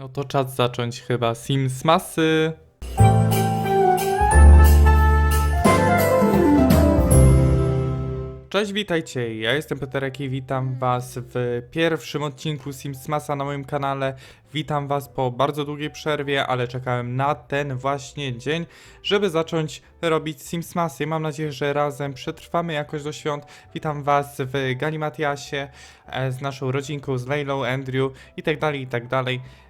No to czas zacząć chyba Sims Masy. Cześć, witajcie. Ja jestem Peterek i witam was w pierwszym odcinku Sims Masa na moim kanale. Witam was po bardzo długiej przerwie, ale czekałem na ten właśnie dzień, żeby zacząć robić Sims Masy. Mam nadzieję, że razem przetrwamy jakoś do świąt. Witam was w Galimatiasie e, z naszą rodzinką, z Leilą, Andrew i tak dalej, i tak dalej.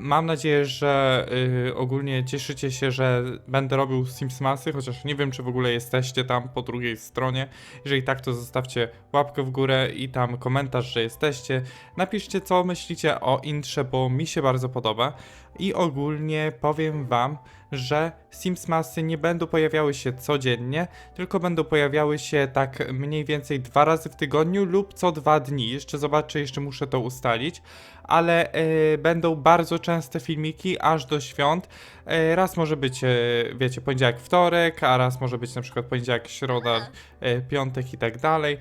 Mam nadzieję, że y, ogólnie cieszycie się, że będę robił Simsmasy, chociaż nie wiem, czy w ogóle jesteście tam po drugiej stronie. Jeżeli tak, to zostawcie łapkę w górę i tam komentarz, że jesteście. Napiszcie, co myślicie o intrze, bo mi się bardzo podoba. I ogólnie powiem wam, że Simsmasy nie będą pojawiały się codziennie, tylko będą pojawiały się tak mniej więcej dwa razy w tygodniu lub co dwa dni. Jeszcze zobaczę, jeszcze muszę to ustalić ale e, będą bardzo częste filmiki aż do świąt. E, raz może być, e, wiecie, poniedziałek, wtorek, a raz może być na przykład poniedziałek, środa, e, piątek i tak dalej.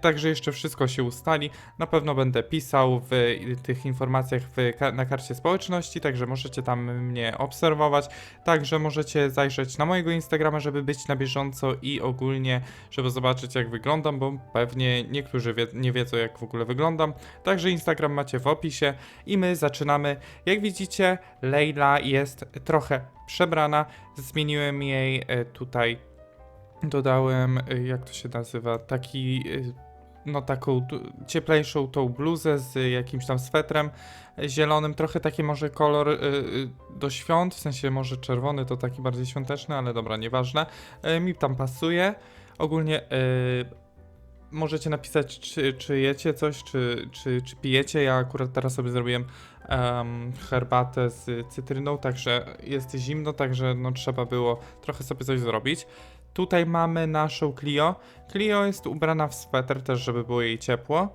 Także jeszcze wszystko się ustali. Na pewno będę pisał w tych informacjach w, na karcie społeczności, także możecie tam mnie obserwować. Także możecie zajrzeć na mojego Instagrama, żeby być na bieżąco i ogólnie, żeby zobaczyć jak wyglądam, bo pewnie niektórzy wie- nie wiedzą jak w ogóle wyglądam. Także Instagram macie w opisie i my zaczynamy. Jak widzicie, Leila jest trochę przebrana. Zmieniłem jej e, tutaj, dodałem, e, jak to się nazywa, taki, e, no taką cieplejszą tą bluzę z jakimś tam swetrem zielonym, trochę taki może kolor do świąt, w sensie może czerwony to taki bardziej świąteczny, ale dobra, nieważne. Mi tam pasuje. Ogólnie możecie napisać, czy, czy jecie coś, czy, czy, czy pijecie. Ja akurat teraz sobie zrobiłem em, herbatę z cytryną, także jest zimno, także no, trzeba było trochę sobie coś zrobić. Tutaj mamy naszą Clio. Clio jest ubrana w sweter też, żeby było jej ciepło.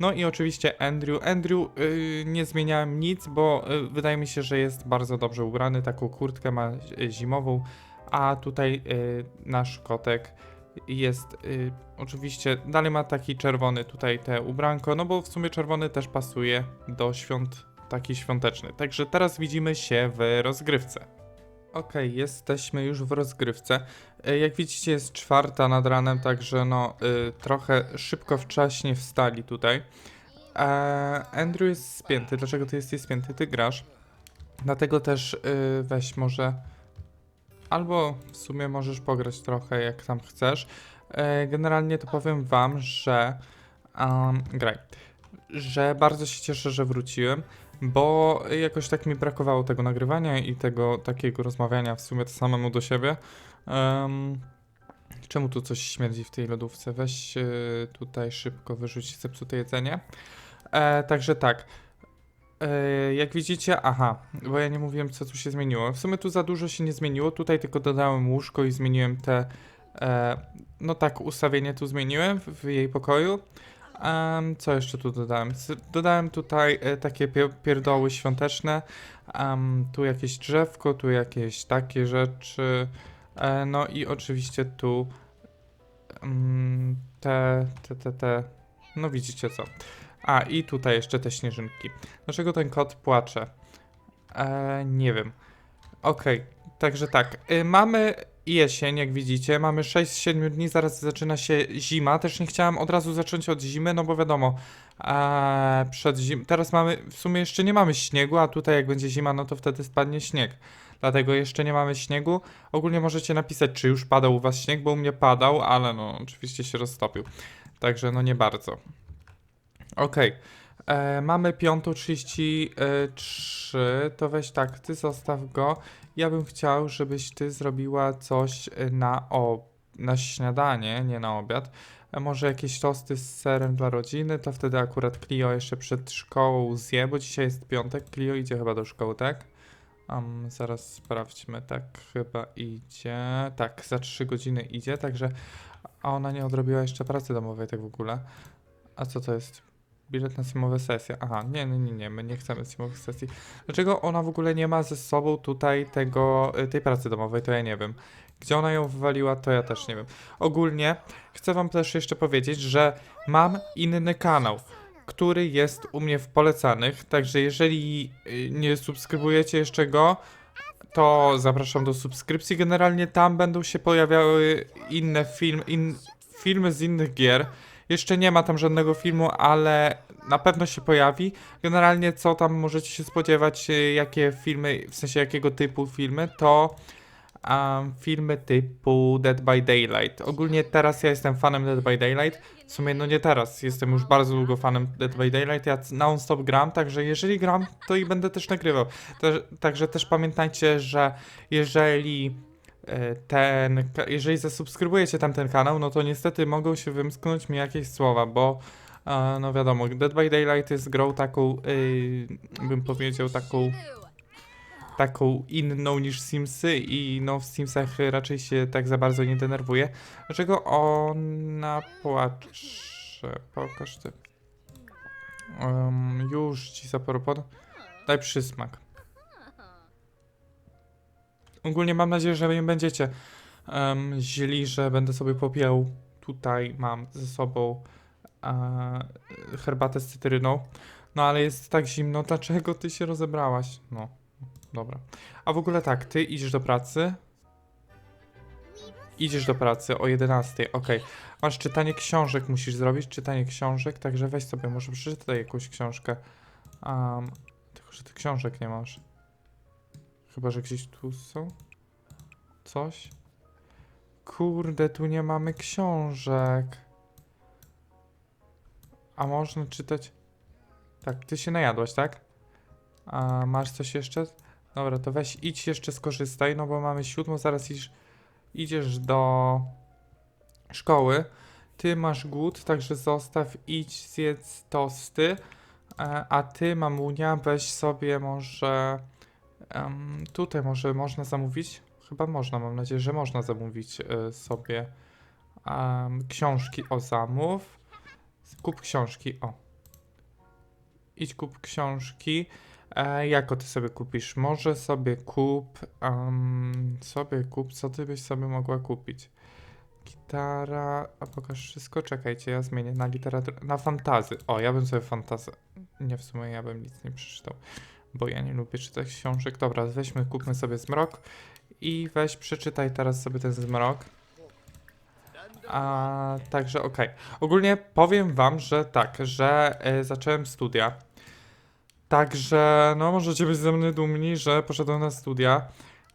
No i oczywiście Andrew. Andrew yy, nie zmieniałem nic, bo yy, wydaje mi się, że jest bardzo dobrze ubrany. Taką kurtkę ma yy, zimową, a tutaj yy, nasz kotek jest y, oczywiście, dalej ma taki czerwony tutaj te ubranko, no bo w sumie czerwony też pasuje do świąt, taki świąteczny. Także teraz widzimy się w rozgrywce. Okej, jesteśmy już w rozgrywce. Y, Jak widzicie jest czwarta nad ranem, także no y, trochę szybko wcześnie wstali tutaj. E, Andrew jest spięty, dlaczego ty jesteś spięty? Ty grasz. Dlatego też y, weź może Albo w sumie możesz pograć trochę jak tam chcesz. E, Generalnie to powiem wam, że um, graj, że bardzo się cieszę, że wróciłem, bo jakoś tak mi brakowało tego nagrywania i tego takiego rozmawiania w sumie to samemu do siebie. Em, czemu tu coś śmierdzi w tej lodówce? Weź e, tutaj szybko wyrzuć zepsute jedzenie. E, także tak. E, Jak widzicie, aha, bo ja nie mówiłem, co tu się zmieniło. W sumie tu za dużo się nie zmieniło. Tutaj tylko dodałem łóżko i zmieniłem te. E, no tak, ustawienie tu zmieniłem w, jej pokoju. Em, co jeszcze tu dodałem? Dodałem tutaj e, takie pie pierdoły świąteczne. Em, tu jakieś drzewko, tu jakieś takie rzeczy. E, no i oczywiście tu mm, te, te, te, te. No widzicie co. A i tutaj jeszcze te śnieżynki. Dlaczego ten kot płacze? Eee, nie wiem. Okej, także tak. Y, mamy jesień, jak widzicie. Mamy 6 z 7 dni, zaraz zaczyna się zima. Też nie chciałem od razu zacząć od zimy, no bo wiadomo, eee, przed zim... Teraz mamy, w sumie jeszcze nie mamy śniegu, a tutaj jak będzie zima, no to wtedy spadnie śnieg. Dlatego jeszcze nie mamy śniegu. Ogólnie możecie napisać, czy już padał u was śnieg, bo u mnie padał, ale no oczywiście się roztopił. Także no nie bardzo. Okej. E, mamy 5.33, to weź tak, ty zostaw go. Ja bym chciał, żebyś ty zrobiła coś na, o, na śniadanie, nie na obiad. E, może jakieś tosty z serem dla rodziny, to wtedy akurat Clio jeszcze przed szkołą zje, bo dzisiaj jest piątek, Clio idzie chyba do szkoły, tak? Um, zaraz sprawdźmy, tak chyba idzie. Tak, za 3 godziny idzie, także a ona nie odrobiła jeszcze pracy domowej, tak w ogóle. A co to jest? Bilet na simowe sesje. Aha, nie, nie, nie, nie, my nie chcemy simowych sesji. Dlaczego ona w ogóle nie ma ze sobą tutaj tego, y, tej pracy domowej, to ja nie wiem. Gdzie ona ją wywaliła, to ja też nie wiem. Ogólnie chcę wam też jeszcze powiedzieć, że mam inny kanał. który jest u mnie w polecanych. Także jeżeli y, nie subskrybujecie jeszcze go, to zapraszam do subskrypcji. Generalnie tam będą się pojawiały inne film, in, filmy z innych gier. Jeszcze nie ma tam żadnego filmu, ale na pewno się pojawi. Generalnie co tam możecie się spodziewać, y, jakie filmy, w sensie jakiego typu filmy, to um, filmy typu Dead by Daylight. Ogólnie teraz ja jestem fanem Dead by Daylight. W sumie no nie teraz, jestem już bardzo długo fanem Dead by Daylight. Ja non-stop gram, także jeżeli gram, to i będę też nagrywał. Także też pamiętajcie, że jeżeli e, ten, ka- jeżeli zasubskrybujecie tamten kanał, no to niestety mogą się wymsknąć mi jakieś słowa, bo e, no wiadomo, Dead by Daylight jest grą taką, y, bym powiedział, taką taką inną niż Simsy i no w Simsach raczej się tak za bardzo nie denerwuje. Dlaczego ona płacze? Pokaż ty. Um, już ci zaproponuję. Daj przysmak. Ogólnie mam nadzieję, że nie będziecie um, źli, że będę sobie popijał. Tutaj mam ze sobą e, herbatę z cytryną. No ale jest tak zimno, dlaczego ty się rozebrałaś? No, dobra. A w ogóle tak, ty idziesz do pracy. Idziesz do pracy o 11, okej. Masz czytanie książek, musisz zrobić czytanie książek, także weź sobie, może przeczytaj jakąś książkę. Um, tylko, że ty książek nie masz. Chyba, że gdzieś tu są? Coś? Kurde, tu nie mamy książek. A można czytać... Tak, ty się najadłaś, tak? A masz coś jeszcze? Dobra, to weź idź jeszcze skorzystaj, no bo mamy siódmą, zaraz idziesz, idziesz do szkoły. Ty masz głód, także zostaw, idź zjedz tosty. E, A ty, mamunia, weź sobie może... em, tutaj może można zamówić? Chyba można, mam nadzieję, że można zamówić e, sobie em, książki. O, zamów. Kup książki, o. Idź kup książki. E, jako ty sobie kupisz? Może sobie kup. em, sobie kup. Co ty byś sobie mogła kupić? Gitara. A pokaż wszystko. Czekajcie, ja zmienię na literaturę. Na fantazy. O, ja bym sobie fantazę. Nie, w sumie ja bym nic nie przeczytał. Bo ja nie lubię czytać książek. Dobra, weźmy, kupmy sobie zmrok. I weź, przeczytaj teraz sobie ten zmrok. A, także okej. Ogólnie powiem wam, że tak, że e, zacząłem studia. Także, no możecie być ze mnie dumni, że poszedłem na studia.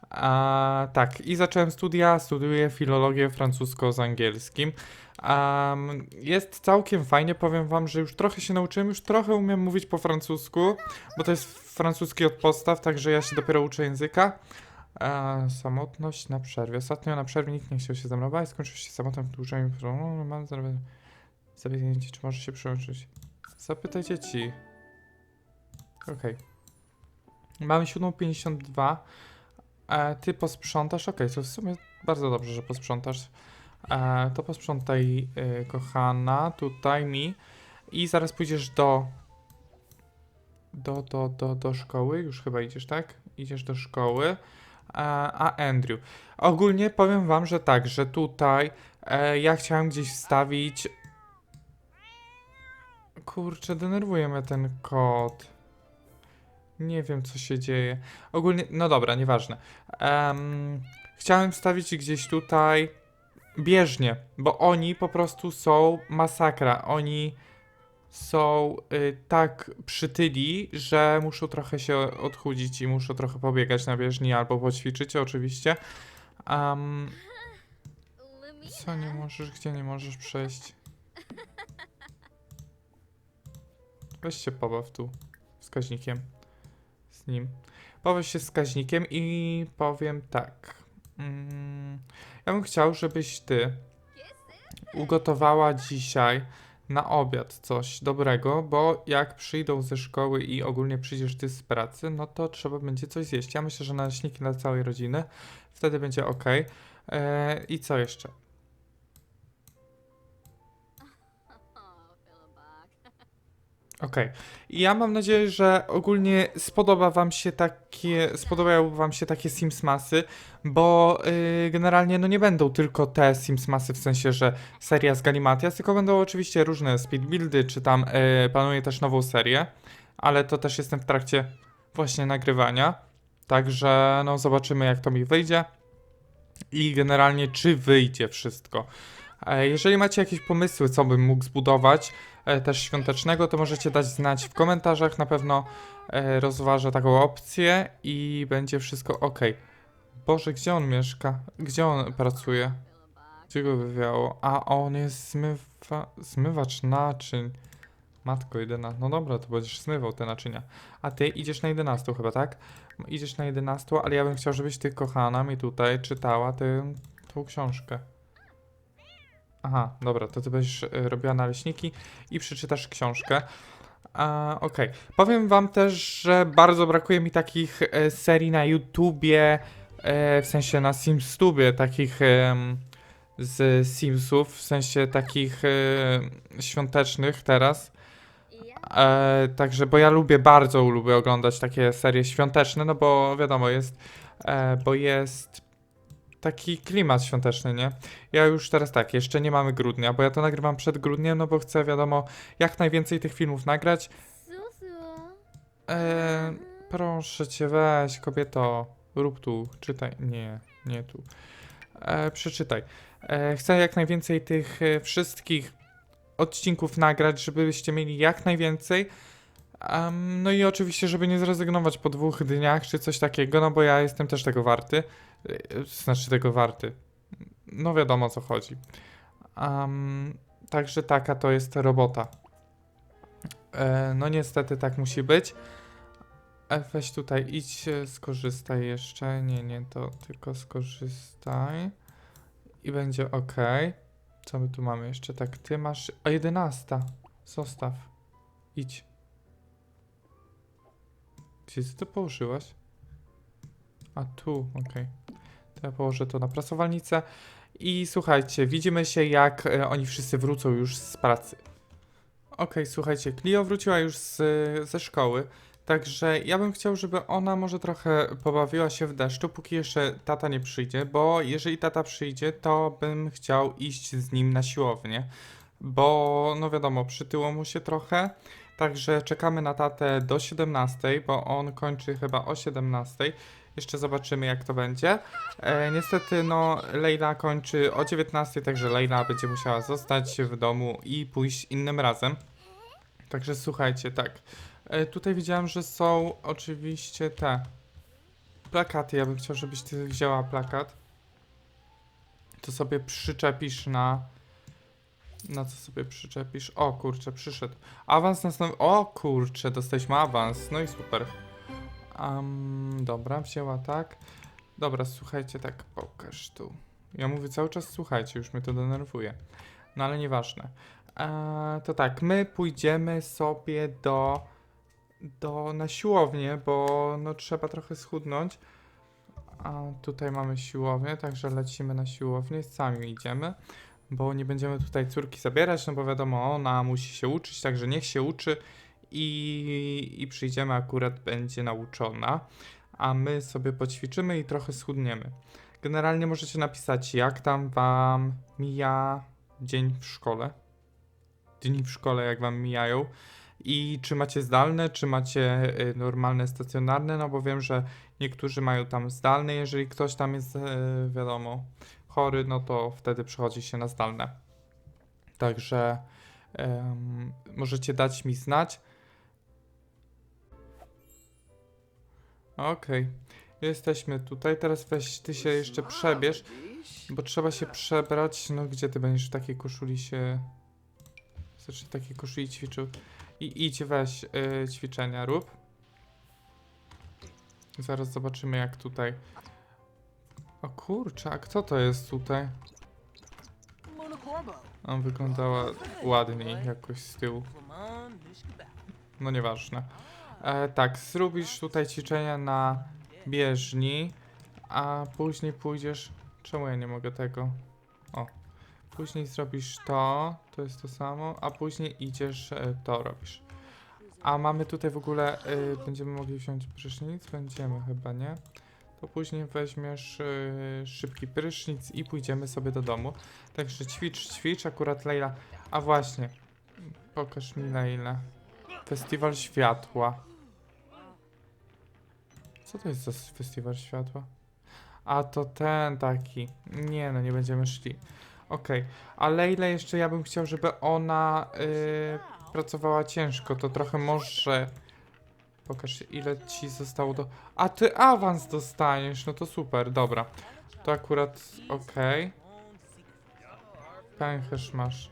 A, tak, i zacząłem studia, studiuję filologię francusko z angielskim. Am, jest całkiem fajnie, powiem wam, że już trochę się nauczyłem, już trochę umiem mówić po francusku, bo to jest francuski od podstaw, także ja się dopiero uczę języka. E, samotność na przerwie. Ostatnio na przerwie nikt nie chciał się ze skończył się samotnym wydłużeniem. No, mam zaraz- Zabiegnięcie, czy możesz się przyłączyć? Zapytaj dzieci. Okej. Mamy 7.52. E, ty posprzątasz? Okej, to w sumie bardzo dobrze, że posprzątasz. E, to posprzątaj, e, kochana, tutaj mi. I zaraz pójdziesz do... Do, do, do, do szkoły. Już chyba idziesz, tak? Idziesz do szkoły. A, a Andrew. Ogólnie powiem wam, że tak, że tutaj e, ja chciałem gdzieś wstawić. Kurczę, denerwuje mnie ten kot. Nie wiem, co się dzieje. Ogólnie, no dobra, nieważne. Em, chciałem wstawić gdzieś tutaj bieżnie, bo oni po prostu są masakra. Oni są y, tak przytyli, że muszą trochę się odchudzić i muszą trochę pobiegać na bieżni albo poćwiczyć oczywiście. Um, co nie możesz, gdzie nie możesz przejść? Weź się pobaw tu wskaźnikiem z nim. Pobaw się wskaźnikiem i powiem tak. Mm, ja bym chciał, żebyś ty ugotowała dzisiaj na obiad coś dobrego, bo jak przyjdą ze szkoły i ogólnie przyjdziesz ty z pracy, no to trzeba będzie coś zjeść. Ja myślę, że naleśniki dla całej rodziny, wtedy będzie ok. Eee, I co jeszcze? Okej. Ja mam nadzieję, że ogólnie spodoba wam się takie, spodobają wam się takie Simsmasy, bo yy, generalnie no nie będą tylko te Simsmasy, w sensie, że seria z Galimatias, tylko będą oczywiście różne speedbuildy, czy tam yy, też nową serię, ale to też jestem w trakcie właśnie nagrywania, także no zobaczymy jak to mi wyjdzie i generalnie czy wyjdzie wszystko. E, Jeżeli macie jakieś pomysły, co bym mógł zbudować, e, też świątecznego, to możecie dać znać w komentarzach. Na pewno e, rozważę taką opcję i będzie wszystko ok. Boże, gdzie on mieszka? Gdzie on pracuje? Gdzie go wywiało? A on jest zmywa... zmywacz naczyń. Matko jedyna. No dobra, to będziesz zmywał te naczynia. A ty idziesz na 11 chyba, tak? Idziesz na 11, ale ja bym chciał, żebyś ty, kochana, mi tutaj czytała tę, tą książkę. Aha, dobra, to ty będziesz y, robiła naleśniki i przeczytasz książkę. A, Okej. Powiem wam też, że bardzo brakuje mi takich e, serii na YouTubie, e, w sensie na SimsTubie, takich z Simsów, w sensie takich e, świątecznych teraz. E, także, bo ja lubię, bardzo lubię oglądać takie serie świąteczne, no bo wiadomo, jest, e, bo jest taki klimat świąteczny, nie? Ja już teraz tak, jeszcze nie mamy grudnia, bo ja to nagrywam przed grudniem, no bo chcę, wiadomo, jak najwięcej tych filmów nagrać. Susu. E, proszę cię, weź, kobieto, rób tu, czytaj. Nie, nie tu. E, przeczytaj. E, chcę jak najwięcej tych e, wszystkich odcinków nagrać, żebyście mieli jak najwięcej. Em, no i oczywiście, żeby nie zrezygnować po dwóch dniach czy coś takiego, no bo ja jestem też tego warty. Znaczy tego warty. No wiadomo o co chodzi. Em, także taka to jest robota. E, no niestety tak musi być. E, weź tutaj, idź, e, skorzystaj jeszcze. Nie, nie, to tylko skorzystaj. I będzie ok. Co my tu mamy jeszcze? Tak, ty masz. O, 11. Zostaw. Idź. Gdzie ty to położyłaś? A tu, okej. To położę to na prasowalnicę. I słuchajcie, widzimy się jak e, oni wszyscy wrócą już z pracy. Okej, słuchajcie, Clio wróciła już z, ze szkoły, także ja bym chciał, żeby ona może trochę pobawiła się w deszczu, póki jeszcze tata nie przyjdzie, bo jeżeli tata przyjdzie, to bym chciał iść z nim na siłownię, bo no wiadomo, przytyło mu się trochę, także czekamy na tatę do 17, bo on kończy chyba o 17. Jeszcze zobaczymy jak to będzie. E, niestety no Leila kończy o 19, także Leila będzie musiała zostać w domu i pójść innym razem. Także słuchajcie, tak. E, tutaj widziałem, że są oczywiście te plakaty. Ja bym chciał, żebyś ty wzięła plakat. To sobie przyczepisz na. Na co sobie przyczepisz? O kurczę, przyszedł. Awans następny. O kurczę, dostaliśmy awans. No i super. Am, dobra, wzięła tak. Dobra, słuchajcie, tak, pokaż tu. Ja mówię cały czas, słuchajcie, już mnie to denerwuje. No ale nieważne. Eee, to tak, my pójdziemy sobie do, do na siłownię, bo no trzeba trochę schudnąć. A tutaj mamy siłownię, także lecimy na siłownię, sami idziemy, bo nie będziemy tutaj córki zabierać, no bo wiadomo, ona musi się uczyć, także niech się uczy i, i przyjdziemy, akurat będzie nauczona, a my sobie poćwiczymy i trochę schudniemy. Generalnie możecie napisać, jak tam wam mija dzień w szkole dni w szkole, jak wam mijają. I czy macie zdalne, czy macie y, normalne, stacjonarne, no bo wiem, że niektórzy mają tam zdalne, jeżeli ktoś tam jest, y, wiadomo, chory, no to wtedy przychodzi się na zdalne. Także em, możecie dać mi znać. Okej, jesteśmy tutaj. Teraz weź ty się jeszcze przebierz, bo trzeba się przebrać. No gdzie ty będziesz w takiej koszuli się... Znaczy w takiej koszuli ćwiczył. I idź weź y, ćwiczenia rób. Zaraz zobaczymy jak tutaj. O kurczę, a kto to jest tutaj? On wyglądała ładniej jakoś z tyłu. No nieważne. E, tak, zrobisz tutaj ćwiczenia na bieżni, a później pójdziesz... Czemu ja nie mogę tego? O. Później zrobisz to, to jest to samo, a później idziesz, e, to robisz. A mamy tutaj w ogóle, y, będziemy mogli wziąć prysznic? Będziemy chyba, nie? To później weźmiesz y, szybki prysznic i pójdziemy sobie do domu. Także ćwicz, ćwicz, akurat Leila. A właśnie, pokaż mi Leila. Festiwal Światła. Co to jest za Festiwal Światła? A to ten taki. Nie no, nie będziemy szli. Okej, a Leila jeszcze ja bym chciał, żeby ona y, pracowała ciężko. To trochę może. Pokaż ile ci zostało do. A ty awans dostaniesz, no to super, dobra. To akurat okej. Pęcherz masz.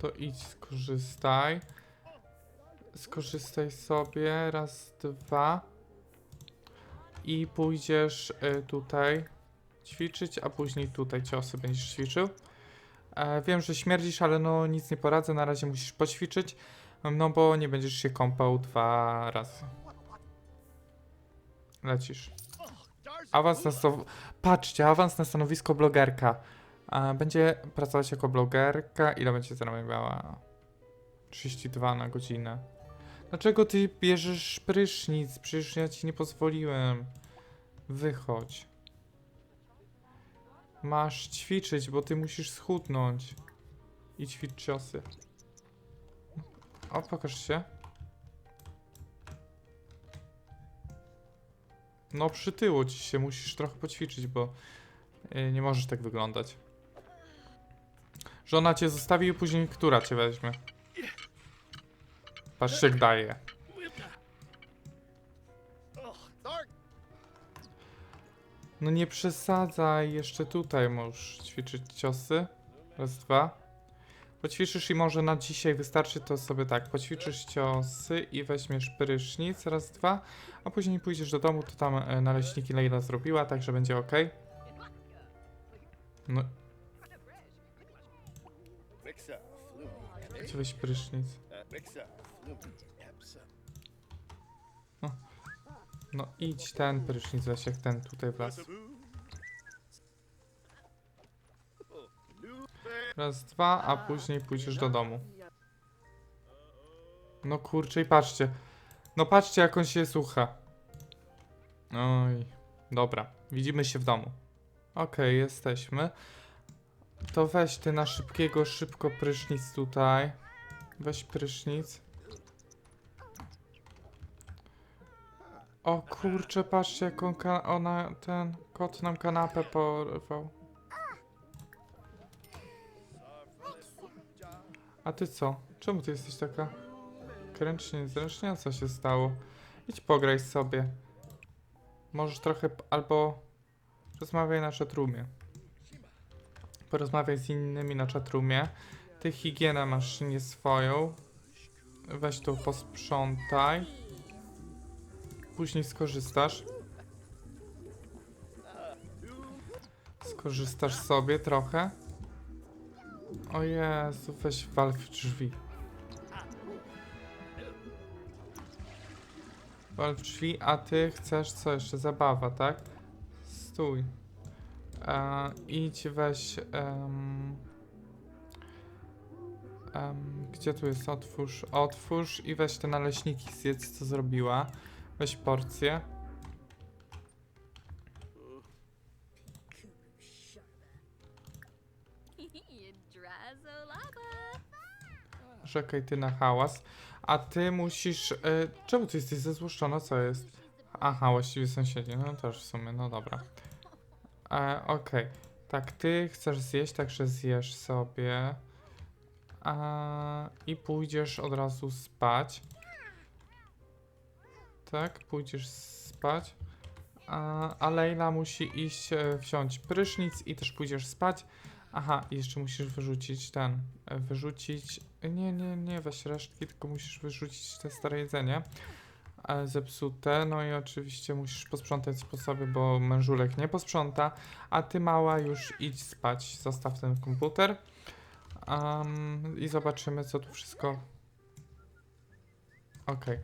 To idź, skorzystaj. Skorzystaj sobie, raz, dwa. I pójdziesz y, tutaj ćwiczyć, a później tutaj ciosy będziesz ćwiczył. E, wiem, że śmierdzisz, ale no nic nie poradzę, na razie musisz poćwiczyć, no bo nie będziesz się kąpał dwa razy. Lecisz. Awans na sto... Patrzcie, awans na stanowisko blogerka. E, będzie pracować jako blogerka. Ile będzie zarabiała? 32 na godzinę. Dlaczego ty bierzesz prysznic? Przecież ja ci nie pozwoliłem. Wychodź. Masz ćwiczyć, bo ty musisz schudnąć. I ćwicz ciosy. O, pokaż się. No, przytyło ci się, musisz trochę poćwiczyć, bo y, nie możesz tak wyglądać. Żona cię zostawi i później która cię weźmie? Patrz jak daje. No nie przesadzaj, jeszcze tutaj możesz ćwiczyć ciosy. Raz, dwa. Poćwiczysz i może na dzisiaj wystarczy to sobie tak. Poćwiczysz ciosy i weźmiesz prysznic, raz, dwa. A później pójdziesz do domu, to tam e, naleśniki Leila zrobiła, także będzie ok. No, gdzie weź prysznic? No idź ten prysznic, jak ten tutaj wlazł. Raz, dwa, a później pójdziesz do domu. No kurczę i patrzcie. No patrzcie jak on się słucha. Oj, dobra. Widzimy się w domu. Okej, jesteśmy. To weź ty na szybkiego, szybko prysznic tutaj. Weź prysznic. O kurczę, patrzcie jak ona, ten kot nam kanapę porwał. A ty co? Czemu ty jesteś taka kręcznie, niezręcznie? Co się stało? Idź pograj sobie. Możesz trochę, albo rozmawiaj na czatrumie. Porozmawiaj z innymi na czatrumie. Ty higienę masz nie swoją. Weź to posprzątaj. Później skorzystasz. Skorzystasz sobie trochę. O Jezu, weź wal w drzwi. Wal w drzwi, a ty chcesz co jeszcze? Zabawa, tak? Stój. E, idź weź... gdzie tu jest? Otwórz, otwórz i weź te naleśniki zjedz, co zrobiła. Weź porcję. Czekaj ty na hałas. A ty musisz. E, czemu ty jesteś zezłoszczona? Co jest? Aha, właściwie sąsiedzi. No też w sumie, no dobra. E, Okej. Tak, ty chcesz zjeść, także zjesz sobie. A, I pójdziesz od razu spać. Tak, pójdziesz spać. A, a Leila musi iść e, wziąć prysznic i też pójdziesz spać. Aha, i jeszcze musisz wyrzucić ten. e, Wyrzucić. Nie, nie, nie weź resztki, tylko musisz wyrzucić te stare jedzenie. e, Zepsute. No i oczywiście musisz posprzątać po sobie, bo mężulek nie posprząta. A ty mała już idź spać. Zostaw ten komputer. Am, I zobaczymy, co tu wszystko. Okej.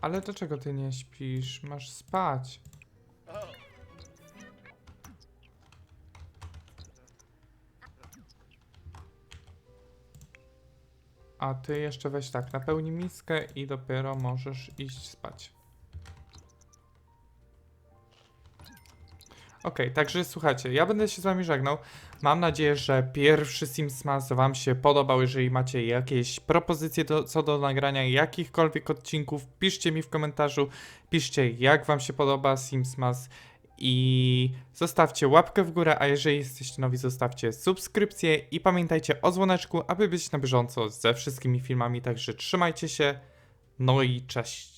Ale dlaczego ty nie śpisz? Masz spać. A ty jeszcze weź tak, napełnij miskę i dopiero możesz iść spać. Okej, także słuchajcie, ja będę się z wami żegnał. Mam nadzieję, że pierwszy Sims Mas wam się podobał. Jeżeli macie jakieś propozycje do, co do nagrania jakichkolwiek odcinków, piszcie mi w komentarzu. Piszcie jak wam się podoba Sims Mas i zostawcie łapkę w górę, a jeżeli jesteście nowi, zostawcie subskrypcję i pamiętajcie o dzwoneczku, aby być na bieżąco ze wszystkimi filmami. Także trzymajcie się, no i cześć.